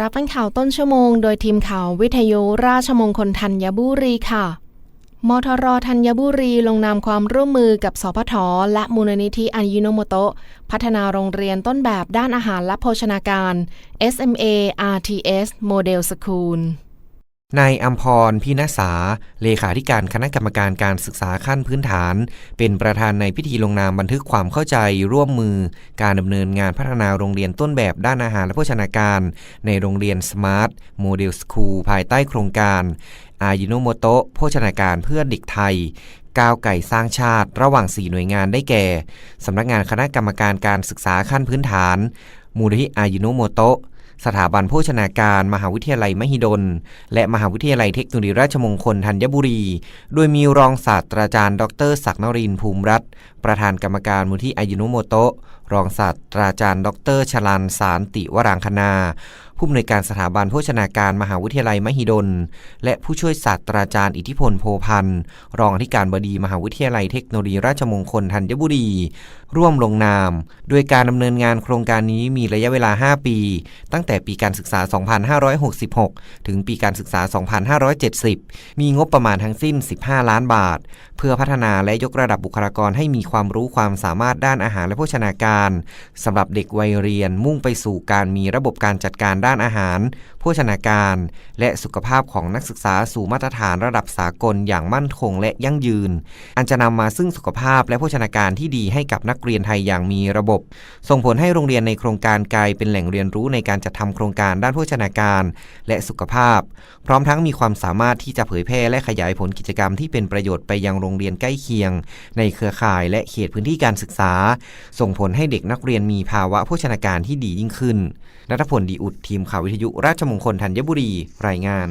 รับฟังข่าวต้นชั่วโมง โดยทีมข่าววิทยุราชมงคลธัญบุรีค่ะ มทรธัญบุรีลงนามความร่วมมือกับสพทและมูลนิธิอันยิโนโมโตะพัฒนาโรงเรียนต้นแบบด้านอาหารและโภชนาการ SMA RTS Model School นายอัมพรพินาสา เลขาธิการคณะกรรมการการศึกษาขั้นพื้นฐาน เป็นประธานในพิธีลงนามบันทึกความเข้าใจร่วมมือ การดำเนินงานพัฒนาโรงเรียนต้นแบบด้านอาหารและโภชนาการ ในโรงเรียน Smart Model School ภายใต้โครงการอายิโนโมโตะโภชนาการเพื่อเด็กไทยก้าวไก่สร้างชาติ ระหว่าง 4 หน่วยงานได้แก่ สำนักงานคณะกรรมการการศึกษาขั้นพื้นฐาน มูลนิธิอายิโนโมโตะ สถาบันโภชนาการ มหาวิทยาลัยมหิดล และมหาวิทยาลัยเทคโนโลยีราชมงคลธัญบุรี โดยมีรองศาสตราจารย์ ดรศักดิ์นรินภูมิรัตน์ประธานกรรมการมูลที่อายุโนโมโตะรองศาสตราจารย์ ดรชลันสารติวรางคณา ผู้อำนวยการสถาบันโภชนาการมหาวิทยาลัยมหิดล และผู้ช่วยศาสตราจารย์อิทธิพลโพพันธ์รองอธิการบดีมหาวิทยาลัยเทคโนโลยีราชมงคลธัญบุรี ร่วมลงนาม โดยการดำเนินงานโครงการนี้มีระยะเวลา 5 ปี ตั้งแต่ปีการศึกษา 2566 ถึงปีการศึกษา 2570 มีงบประมาณทั้งสิ้น 15 ล้านบาท เพื่อพัฒนาและยกระดับบุคลากรให้มีความรู้ความสามารถด้านอาหารและโภชนาการสำหรับเด็กวัยเรียนมุ่งไปสู่การมีระบบการจัดการด้านอาหาร โภชนาการ และสุขภาพของนักศึกษาสู่มาตรฐานระดับสากลอย่างมั่นคงและยั่งยืน อันจะนำมาซึ่งสุขภาพและโภชนาการที่ดีให้กับนักเรียนไทยอย่างมีระบบ ส่งผลให้โรงเรียนในโครงการกลายเป็นแหล่งเรียนรู้ในการจัดทำโครงการด้านโภชนาการ และสุขภาพ พร้อมทั้งมีความสามารถที่จะเผยแพร่และขยายผลกิจกรรมที่เป็นประโยชน์ไปยังโรงเรียนใกล้เคียง ในเครือข่ายและเขตพื้นที่การศึกษา ส่งผลให้เด็กนักเรียนมีภาวะโภชนาการที่ดียิ่งขึ้นนัทพลดีอุดทีทีมข่าววิทยุราชมงคลธัญบุรีรายงาน